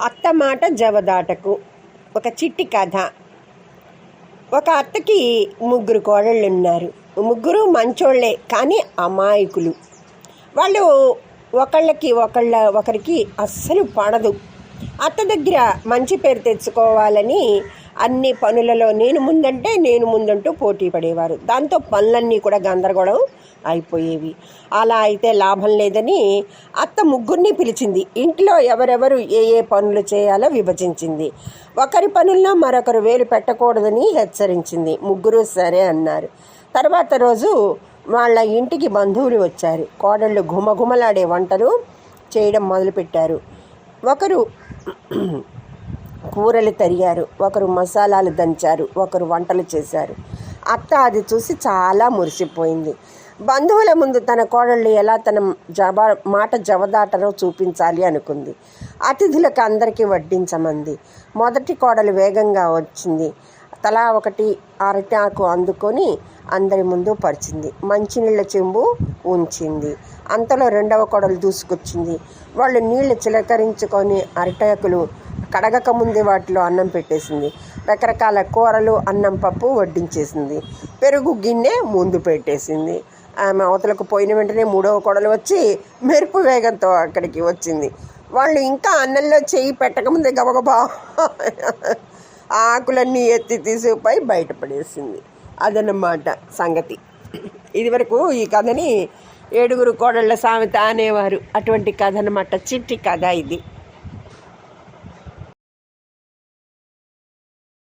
అత్తమాట జవదాటకు. ఒక చిట్టి కథ. ఒక అత్తకి ముగ్గురు కోడళ్ళు ఉన్నారు ముగ్గురు మంచోళ్ళే కానీ అమాయకులు. వాళ్ళు ఒకళ్ళకి ఒకళ్ళ ఒకరికి అస్సలు పడదు. అత్త దగ్గర మంచి పేరు తెచ్చుకోవాలని అన్ని పనులలో నేను ముందంటే నేను ముందంటూ పోటీ పడేవారు. దాంతో పనులన్నీ కూడా గందరగోళం. అయిపోయేవి. అలా అయితే లాభం లేదని అత్త ముగ్గురిని పిలిచింది. ఇంట్లో ఎవరెవరు ఏ ఏ పనులు చేయాలో విభజించింది. ఒకరి పనుల్లో మరొకరు వేలు పెట్టకూడదని హెచ్చరించింది. ముగ్గురు సరే అన్నారు. తర్వాత రోజు వాళ్ళ ఇంటికి బంధువులు వచ్చారు. కోడళ్ళు ఘుమఘుమలాడే వంటలు చేయడం మొదలుపెట్టారు. ఒకరు కూరలు తరిగారు. ఒకరు మసాలాలు దంచారు. ఒకరు వంటలు చేశారు. అత్త అది చూసి చాలా మురిసిపోయింది. బంధువుల ముందు తన కోడళ్ళు ఎలా తన జబ మాట జవదాటరో చూపించాలి అనుకుంది. అతిథులకు అందరికీ వడ్డించమంది. మొదటి కోడలు వేగంగా వచ్చింది. తలా ఒకటి అరటాకు అందుకొని అందరి ముందు పరిచింది. మంచినీళ్ళ చెంబు ఉంచింది. అంతలో రెండవ కోడలు దూసుకొచ్చింది. వాళ్ళు నీళ్ళు చిలకరించుకొని అరటాకులు కడగక ముందే వాటిలో అన్నం పెట్టేసింది. రకరకాల కూరలు అన్నం పప్పు వడ్డించేసింది. పెరుగు గిన్నె ముందు పెట్టేసింది. ఆమె అవతలకు పోయిన వెంటనే మూడవ కొడలు వచ్చి మెరుపు వేగంతో అక్కడికి వచ్చింది. వాళ్ళు ఇంకా అన్నంలో చేయి పెట్టకముందే గబగబా ఆకులన్నీ ఎత్తి తీసుకుపోయి బయటపడేసింది. అదన్నమాట సంగతి. ఇదివరకు ఈ కథని ఏడుగురు కోడళ్ళ సామెత అనేవారు. అటువంటి కథ అన్నమాట చిట్టి కథ ఇది.